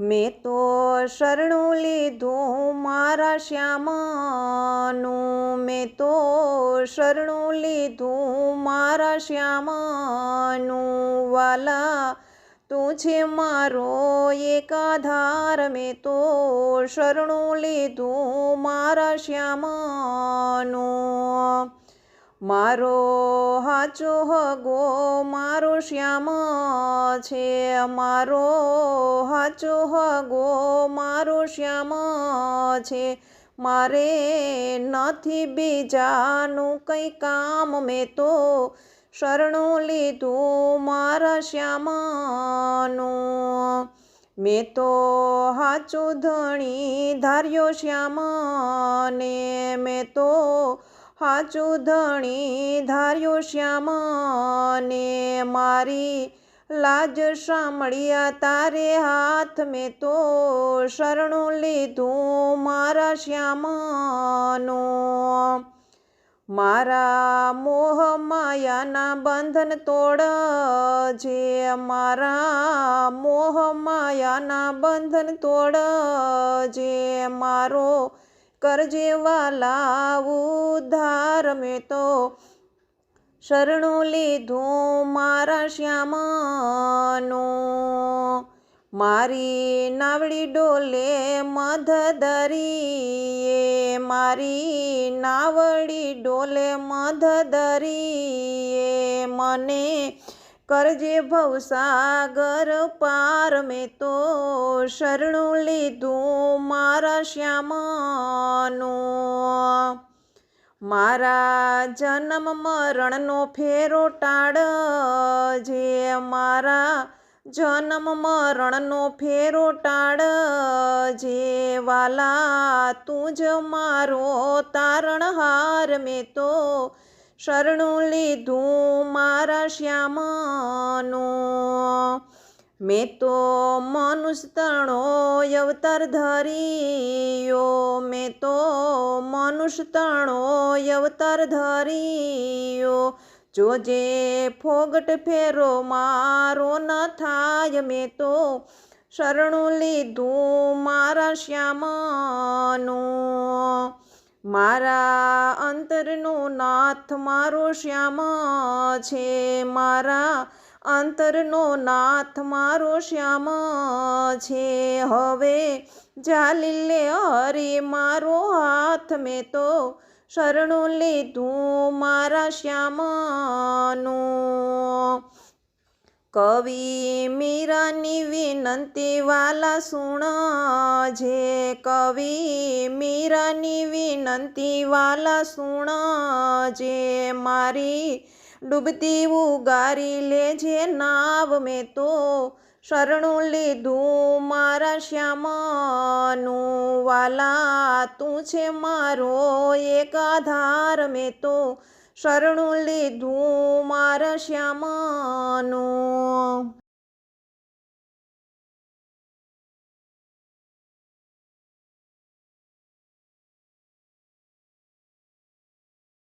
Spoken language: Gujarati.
મેં તો શરણું લીધું મારા શ્યામનું. મેં તો શરણું લીધું મારા શ્યામનું. વાલા, તું છે મારો એક આધાર. મેં તો શરણું લીધું મારા શ્યામનું. મારો હાચો હગો, મારો શ્યામ છે. મારો હાચો હગો, મારો શ્યામ છે. મારે નથી બીજાનું કંઈ કામ. મેં તો શરણું લીધું મારા શ્યામનું. મેં તો હાચું ધણી ધાર્યો શ્યામ ને મેં તો હાચું ધણી ધાર્યો શ્યામ ને મારી લાજ સાંભળ્યા તારે હાથ મેં તો શરણું લીધું મારા શ્યામનું. મારા મોહ માયાના બંધન તોડ જે મારા મોહ માયાના બંધન તોડ જે મારો કરજે વાલા ઉદ્ધાર મેં તો શરણું લીધું મારા શ્યામનું. મારી નાવડી ડોલે મધ દરીએ મારી નાવડી ડોલે મધ દરીએ મને કરજે ભવસાગર પાર મેં તો શરણું લીધું મારા શ્યામનું. મારા જન્મ મરણનો ફેરો ટાળ, જે મારા જન્મ મરણનો ફેરો ટાળ, જે વાલા તું જ મારો તારણહાર મેં તો શરણું લીધું મારા શ્યામનું. મેં તો મનુષ્ય તણો અવતાર ધરિયો. મેં તો મનુષ્ય તણો અવતાર ધરિયો. જોજે ફોગટ ફેરો મારો ન થાય, મેં તો શરણું લીધું મારા શ્યામનું. મારા અંતરનો નાથ મારો શ્યામ છે. મારા અંતરનો નાથ મારો શ્યામ છે. હવે જાલી લે હરે મારો હાથ મેં તો શરણું લીધું મારા શ્યામનું. કવિ મીરાની વિનંતી વાલા સુણ જે કવિ મીરાની વિનંતી વાલા સુણ જે મારી ડૂબતી ઉગારી લેજે નાવ મેં તો. શરણું લીધું મારા શ્યામનું વાલા, તું છે મારો એક આધાર મેં તો. શરણું લીધું મારા શ્યામનું.